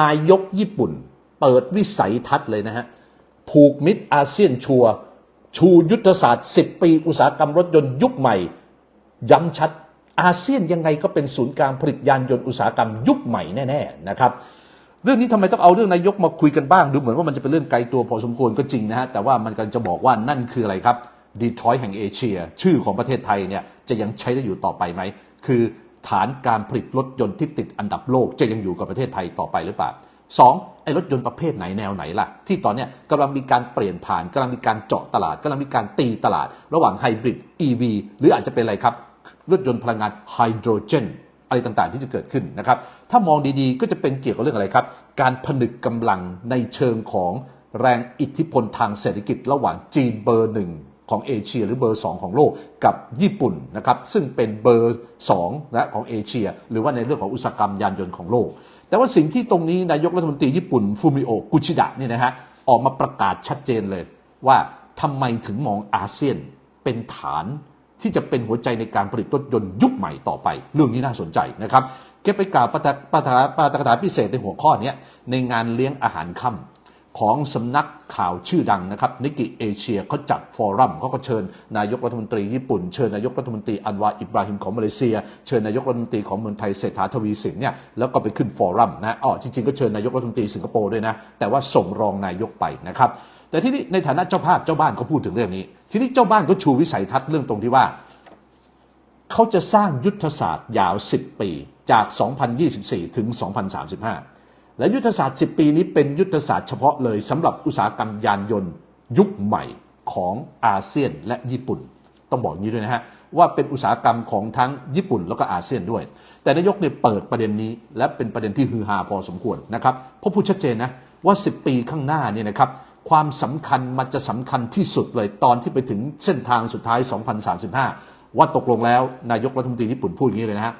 นายกญี่ปุ่น เปิดวิสัยทัศน์เลยนะฮะ ผูกมิตรอาเซียนชัวร์ชูยุทธศาสตร์ 10 ปี อุตสาหกรรมรถยนต์ยุคใหม่ ย้ำชัด อาเซียนยังไงก็เป็นศูนย์กลางผลิตยานยนต์อุตสาหกรรมยุคใหม่แน่ๆนะครับเรื่องนี้ทำไมต้องเอาเรื่องนายกมาคุยกันบ้าง ดูเหมือนว่ามันจะเป็นเรื่องไกลตัวพอสมควรก็จริงนะฮะ แต่ว่ามันกำลังจะบอกว่านั่นคืออะไรครับดีทรอยต์แห่งเอเชีย ชื่อของประเทศไทยเนี่ยจะยังใช้ได้อยู่ต่อไปไหม คือ ฐานการผลิตรถยนต์ที่ติดอันดับโลกจะยังอยู่กับประเทศไทยต่อไปหรือเปล่าสองไอ้รถยนต์ประเภทไหนแนวไหนล่ะ ที่ตอนนี้กำลังมีการเปลี่ยนผ่านกำลังมีการเจาะตลาดกำลังมีการตีตลาด ระหว่างไฮบริด EV หรืออาจจะเป็นอะไรครับ รถยนต์พลังงานไฮโดรเจนอะไรต่างๆที่จะเกิดขึ้นนะครับ ถ้ามองดีๆก็จะเป็นเกี่ยวกับเรื่องอะไรครับ การผนึกกำลังในเชิงของแรงอิทธิพลทางเศรษฐกิจระหว่างจีนเบอร์หนึ่ง ของเอเชีย หรือเบอร์ 2 ของโลกกับญี่ปุ่นนะครับซึ่งเป็นเบอร์2นะของเอเชีย หรือว่าในเรื่องของอุตสาหกรรมยานยนต์ของโลก แต่ว่าสิ่งที่ตรงนี้นายกรัฐมนตรีญี่ปุ่นฟูมิโอกุชิดะนี่นะฮะออกมาประกาศชัดเจนเลยว่าทำไมถึงมองอาเซียนเป็นฐานที่จะเป็นหัวใจในการผลิตรถยนต์ยุคใหม่ต่อไป เรื่องนี้น่าสนใจนะครับแกไปกล่าวปาฐาปาฐาปาฐกถาพิเศษในหัวข้อนี้ในงานเลี้ยงอาหารค่ำ ของสำนักข่าวชื่อดังนะครับนิกิเอเชียเขาจัดฟอรัมเขาก็เชิญนายกรัฐมนตรีญี่ปุ่น เชิญนายกรัฐมนตรีอันวาอิบราฮิมของมาเลเซีย เชิญนายกรัฐมนตรีของเมืองไทยเศรษฐาทวีสินเนี่ยแล้วก็ไปขึ้นฟอรัมนะอ๋อจริงๆก็เชิญนายกรัฐมนตรีสิงคโปร์ด้วยนะ แต่ว่าส่งรองนายกไปนะครับ แต่ที่นี้ในฐานะเจ้าภาพเจ้าบ้านเขาพูดถึงเรื่องนี้ ทีนี้เจ้าบ้านก็ชูวิสัยทัศน์เรื่องตรงที่ว่าเขาจะสร้างยุทธศาสตร์ยาว 10 ปีจาก 2024 ถึง 2035 และยุทธศาสตร์ 10 ปีนี้เป็นยุทธศาสตร์เฉพาะเลยสำหรับอุตสาหกรรมยานยนต์ ยุคใหม่ของอาเซียนและญี่ปุ่น ต้องบอกอย่างนี้ด้วยนะฮะว่าเป็นอุตสาหกรรมของทั้งญี่ปุ่นแล้วก็อาเซียนด้วย แต่นายกเนี่ยเปิดประเด็นนี้ และเป็นประเด็นที่ฮือฮาพอสมควรนะครับเพราะพูดชัดเจนนะว่า 10 ปีข้างหน้าเนี่ยนะครับความสำคัญมันจะสำคัญที่สุดเลยตอนที่ไปถึงเส้นทางสุดท้าย 2035 ว่าตกลงแล้วนายกรัฐมนตรีญี่ปุ่นพูดอย่างนี้เลยนะฮะ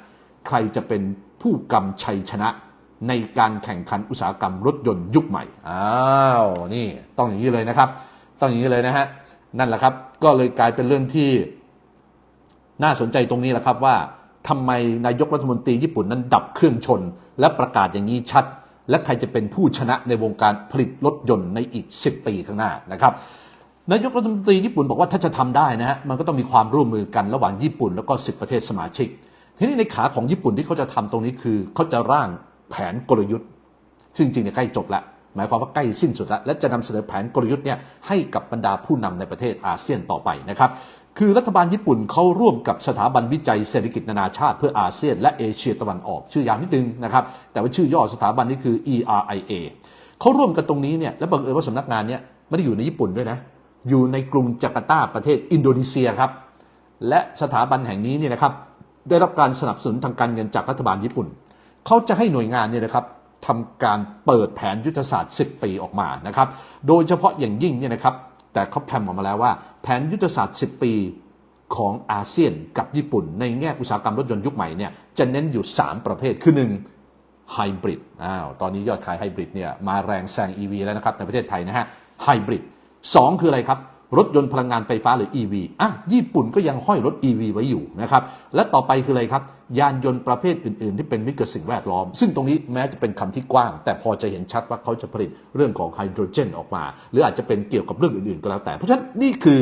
ใครจะเป็นผู้กำชัยชนะ ในการแข่งขันอุตสาหกรรมรถยนต์ยุคใหม่ อ้าว นี่ต้องอย่างนี้เลยนะครับ ต้องอย่างนี้เลยนะฮะ นั่นแหละครับ ก็เลยกลายเป็นเรื่องที่น่าสนใจตรงนี้แหละครับว่าทำไมนายกรัฐมนตรีญี่ปุ่นนั้นดับเครื่องชน และประกาศอย่างนี้ชัด และใครจะเป็นผู้ชนะในวงการผลิตรถยนต์ในอีก 10 ปีข้างหน้านะครับนายกรัฐมนตรีญี่ปุ่นบอกว่าถ้าจะทำได้นะฮะมันก็ต้องมีความร่วมมือกันระหว่างญี่ปุ่นแล้วก็ 10 ประเทศสมาชิก ทีนี้ในขาของญี่ปุ่นที่เขาจะทำตรงนี้คือเขาจะร่าง แผนกลยุทธ์ ซึ่งจริงๆเนี่ยใกล้จบแล้วหมายความว่าใกล้สิ้นสุดแล้วและจะนำเสนอแผนกลยุทธ์เนี่ยให้กับบรรดาผู้นำในประเทศอาเซียนต่อไปนะครับคือรัฐบาลญี่ปุ่นเขาร่วมกับสถาบันวิจัยเศรษฐกิจนานาชาติเพื่ออาเซียนและเอเชียตะวันออกชื่อยาวนิดนึงนะครับแต่ว่าชื่อย่อสถาบันนี้คือ ERIA เขาร่วมกันตรงนี้เนี่ยและบังเอิญว่าสำนักงานเนี่ยไม่ได้อยู่ในญี่ปุ่นด้วยนะอยู่ในกรุงจาการ์ตาประเทศอินโดนีเซียครับและสถาบันแห่งนี้เนี่ยนะครับได้รับการสนับสนุนทางการเงินจากรัฐบาลญี่ปุ่น เขาจะให้หน่วยงานเนี่ยนะครับทำการเปิดแผนยุทธศาสตร์ 10 ปีออกมานะครับ โดยเฉพาะอย่างยิ่งเนี่ยนะครับ แต่เขาแพมออกมาแล้วว่าแผนยุทธศาสตร์ 10 ปีของอาเซียนกับญี่ปุ่น ในแง่อุตสาหกรรมรถยนต์ยุคใหม่เนี่ยจะเน้นอยู่ 3 ประเภทคือ 1. ไฮบริดอ้าวตอนนี้ยอดขายไฮบริดเนี่ยมาแรงแซง EV แล้วนะครับในประเทศไทยนะฮะไฮบริด2คืออะไรครับ รถยนต์พลังงานไฟฟ้าหรือ EV อะญี่ปุ่นก็ยังห้อยรถ EV ไว้อยู่นะครับและต่อไปคืออะไรครับ ยานยนต์ประเภทอื่น ๆ ที่เป็นมิตรกับสิ่งแวดล้อม ซึ่งตรงนี้แม้จะเป็นคำที่กว้าง แต่พอจะเห็นชัดว่าเขาจะผลิตเรื่องของไฮโดรเจนออกมา หรืออาจจะเป็นเกี่ยวกับเรื่องอื่น ๆ ก็แล้วแต่ เพราะฉะนั้นนี่คือ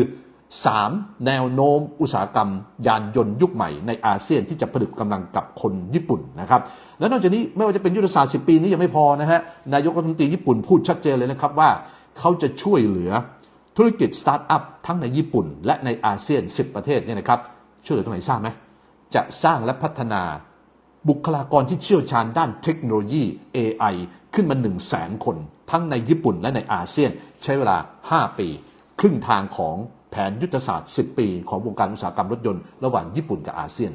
3 แนวโน้มอุตสาหกรรม ยานยนต์ยุคใหม่ในอาเซียนที่จะผลิตกำลังกับคนญี่ปุ่นนะครับและนอกจากนี้ไม่ว่าจะเป็นยุทธศาสตร์ 10 ปีนี้ยังไม่พอนะฮะนายกรัฐมนตรีญี่ปุ่นพูดชัดเจนเลยนะครับว่า เขาจะช่วยเหลือ ธุรกิจสตาร์ทอัพทั้งในญี่ปุ่น และในอาเซียน 10 ประเทศเนี่ยนะครับช่วยเหลือตรงไหนทราบไหมจะสร้างและพัฒนาบุคลากรที่เชี่ยวชาญด้านเทคโนโลยี AI ขึ้นมา 1 0 0 0 0แสนคน ทั้งในญี่ปุ่นและในอาเซียน ใช้เวลา 5 ปี ครึ่งทางของแผนยุทธศาสตร์ 10 ปี ของวงการอุตสาหกรรมรถยนต์ระหว่างญี่ปุ่นกับอาเซียน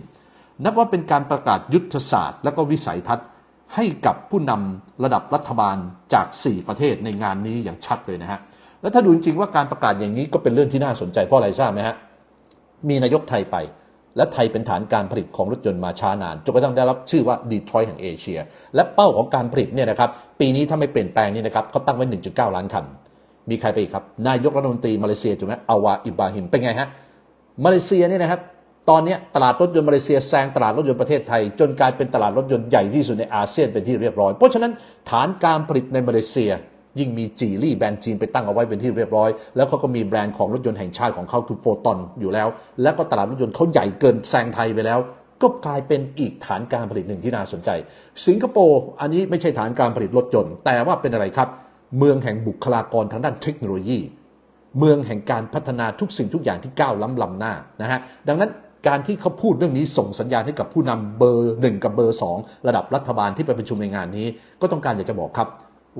นับว่าเป็นการประกาศยุทธศาสตร์ และก็วิสัยทัศน์ ให้กับผู้นำระดับรัฐบาลจาก 4 ประเทศในงานนี้อย่างชัดเลยนะฮะ แล้วถ้าดูจริงๆว่าการประกาศอย่างนี้ก็เป็นเรื่องที่น่าสนใจเพราะอะไรทราบไหมฮะมีนายกไทยไป และไทยเป็นฐานการผลิตของรถยนต์มาช้านานจนกระทั่งได้รับชื่อว่าดีทรอยต์แห่งเอเชีย และเป้าของการผลิตเนี่ยนะครับปีนี้ถ้าไม่เปลี่ยนแปลงนี่นะครับเขาตั้งไว้ 1.9 ล้านคันมีใครไปอีกครับ นายกรัฐมนตรีมาเลเซียถูกไหมอาวาอิบราฮิมเป็นไงฮะมาเลเซียเนี่ยนะครับตอนนี้ตลาดรถยนต์มาเลเซียแซงตลาดรถยนต์ประเทศไทย จนกลายเป็นตลาดรถยนต์ใหญ่ที่สุดในอาเซียนเป็นที่เรียบร้อย เพราะฉะนั้นฐานการผลิตในมาเลเซีย ยิ่งมีจีรี่แบรนด์จีนไปตั้งเอาไว้เป็นที่เรียบร้อย แล้วเขาก็มีแบรนด์ของรถยนต์แห่งชาติของเขาคือโฟตอนอยู่แล้ว แล้วก็ตลาดรถยนต์เขาใหญ่เกินแซงไทยไปแล้ว ก็กลายเป็นอีกฐานการผลิตหนึ่งที่น่าสนใจ สิงคโปร์อันนี้ไม่ใช่ฐานการผลิตรถยนต์แต่ว่าเป็นอะไรครับ เมืองแห่งบุคลากรทางด้านเทคโนโลยี เมืองแห่งการพัฒนาทุกสิ่งทุกอย่างที่ก้าวล้ำล้ำหน้านะฮะดังนั้นการที่เขาพูดเรื่องนี้ส่งสัญญาณให้กับผู้นำเบอร์หนึ่งกับเบอร์สองระดับรัฐบาลที่ไปประชุมในงานนี้ ก็ต้องการอยากจะบอกครับ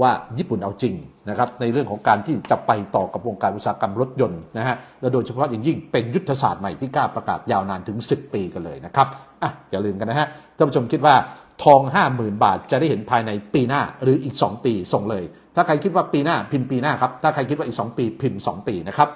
ว่าญี่ปุ่นเอาจริงนะครับในเรื่องของการที่จะไปต่อกับวงการอุตสาหกรรมรถยนต์นะฮะและโดยเฉพาะอย่างยิ่งเป็นยุทธศาสตร์ใหม่ที่กล้าประกาศยาวนานถึง 10 ปีกันเลยนะครับอะอย่าลืมกันนะฮะท่านผู้ชมคิดว่าทอง 50,000 บาทจะได้เห็นภายในปีหน้าหรืออีก 2 ปีส่งเลย ถ้าใครคิดว่าปีหน้าพิมพ์ปีหน้าครับถ้าใครคิดว่าอีก 2 ปีพิมพ์ 2 ปีนะครับ